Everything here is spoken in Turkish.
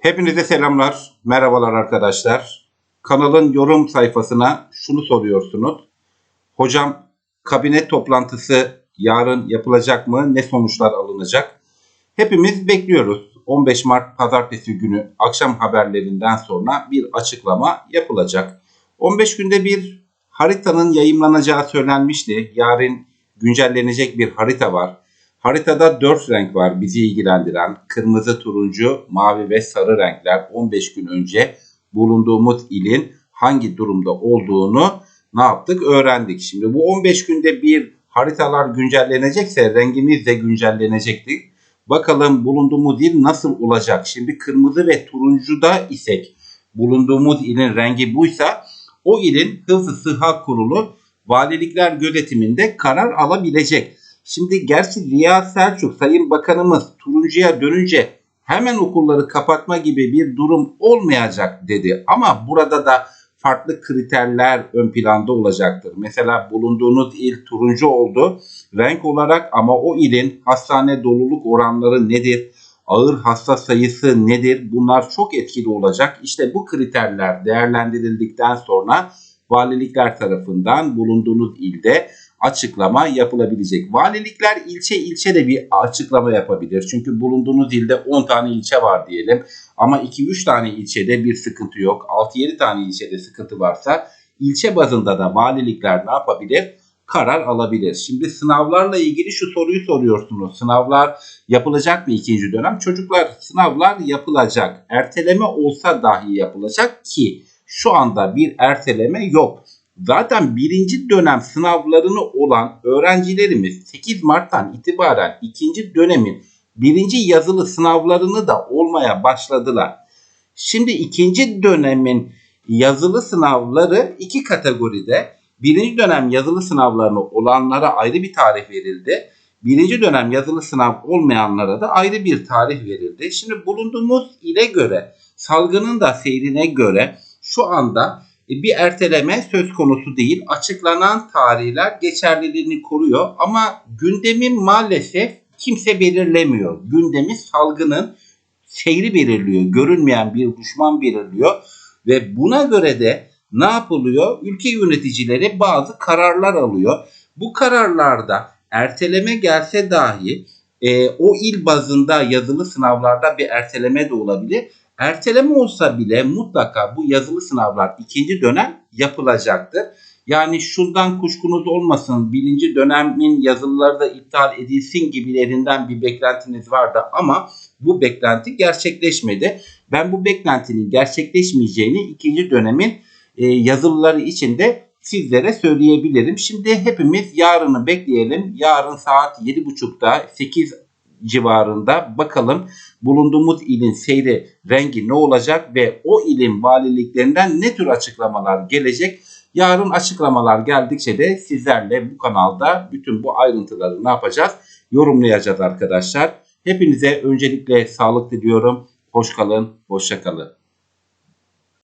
Hepinize selamlar, merhabalar arkadaşlar. Kanalın yorum sayfasına şunu soruyorsunuz. Hocam kabine toplantısı yarın yapılacak mı? Ne sonuçlar alınacak? Hepimiz bekliyoruz. 15 Mart pazartesi günü akşam haberlerinden sonra bir açıklama yapılacak. 15 günde bir haritanın yayımlanacağı söylenmişti. Yarın güncellenecek bir harita var. Haritada 4 renk var bizi ilgilendiren. Kırmızı, turuncu, mavi ve sarı renkler 15 gün önce bulunduğumuz ilin hangi durumda olduğunu ne yaptık öğrendik. Şimdi bu 15 günde bir haritalar güncellenecekse rengimiz de güncellenecekti. Bakalım bulunduğumuz il nasıl olacak? Şimdi kırmızı ve turuncuda isek bulunduğumuz ilin rengi buysa o ilin hızlı sıha kurulu valilikler gözetiminde karar alabilecek. Şimdi gerçi Ziya Selçuk Sayın Bakanımız turuncuya dönünce hemen okulları kapatma gibi bir durum olmayacak dedi. Ama burada da farklı kriterler ön planda olacaktır. Mesela bulunduğunuz il turuncu oldu renk olarak ama o ilin hastane doluluk oranları nedir? Ağır hasta sayısı nedir? Bunlar çok etkili olacak. İşte bu kriterler değerlendirildikten sonra valilikler tarafından bulunduğunuz ilde açıklama yapılabilecek. Valilikler ilçe ilçe de bir açıklama yapabilir. Çünkü bulunduğunuz ilde 10 tane ilçe var diyelim. Ama 2-3 tane ilçede bir sıkıntı yok. 6-7 tane ilçede sıkıntı varsa ilçe bazında da valilikler ne yapabilir? Karar alabilir. Şimdi sınavlarla ilgili şu soruyu soruyorsunuz. Sınavlar yapılacak mı ikinci dönem? Çocuklar sınavlar yapılacak. Erteleme olsa dahi yapılacak ki şu anda bir erteleme yok. Zaten birinci dönem sınavlarını olan öğrencilerimiz 8 Mart'tan itibaren ikinci dönemin birinci yazılı sınavlarını da olmaya başladılar. Şimdi ikinci dönemin yazılı sınavları iki kategoride. Birinci dönem yazılı sınavlarını olanlara ayrı bir tarih verildi. Birinci dönem yazılı sınav olmayanlara da ayrı bir tarih verildi. Şimdi bulunduğumuz ile göre salgının da seyrine göre şu anda bir erteleme söz konusu değil. Açıklanan tarihler geçerliliğini koruyor ama gündemi maalesef kimse belirlemiyor. Gündemi salgının seyri belirliyor. Görünmeyen bir düşman belirliyor ve buna göre de ne yapılıyor? Ülke yöneticileri bazı kararlar alıyor. Bu kararlarda erteleme gelse dahi e, o il bazında yazılı sınavlarda bir erteleme de olabilir. Erteleme olsa bile mutlaka bu yazılı sınavlar ikinci dönem yapılacaktır. Yani şundan kuşkunuz olmasın birinci dönemin yazılıları da iptal edilsin gibilerinden bir beklentiniz vardı ama bu beklenti gerçekleşmedi. Ben bu beklentinin gerçekleşmeyeceğini ikinci dönemin e, yazılıları içinde sizlere söyleyebilirim. Şimdi hepimiz yarını bekleyelim. Yarın saat 7.30'da 8 civarında bakalım bulunduğumuz ilin seyri rengi ne olacak ve o ilin valiliklerinden ne tür açıklamalar gelecek? Yarın açıklamalar geldikçe de sizlerle bu kanalda bütün bu ayrıntıları ne yapacağız? Yorumlayacağız arkadaşlar. Hepinize öncelikle sağlık diliyorum. Hoş kalın, hoşça kalın.